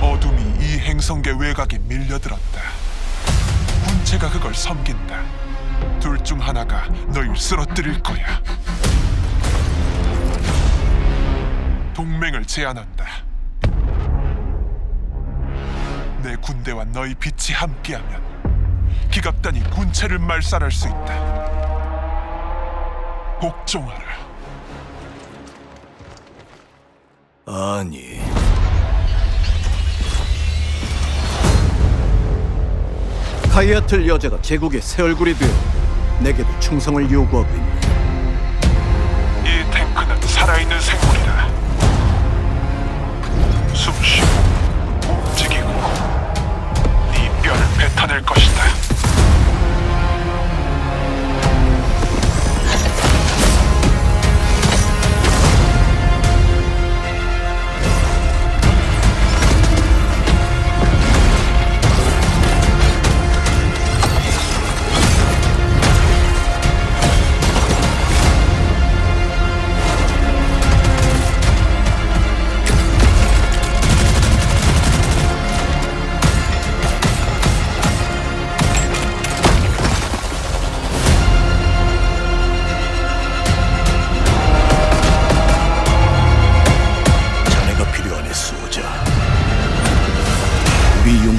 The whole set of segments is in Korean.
어둠이 이 행성계 외곽에 밀려들었다. 군체가 그걸 섬긴다. 둘 중 하나가 너희를 쓰러뜨릴 거야. 동맹을 제안한다. 내 군대와 너희 빛이 함께하면 기갑단이 군체를 말살할 수 있다. 복종하라. 아니 카이아틀 여자가 제국의 새 얼굴이 되어 내게도 충성을 요구하고 있네 이 탱크는 살아있는 생물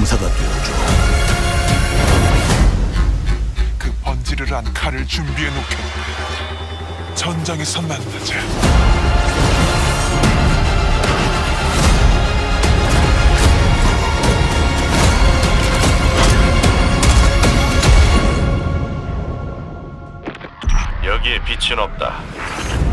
용사가 되어줘 그 번지르르한 칼을 준비해 놓겠다. 전장에서 만나자. 여기에 빛은 없다.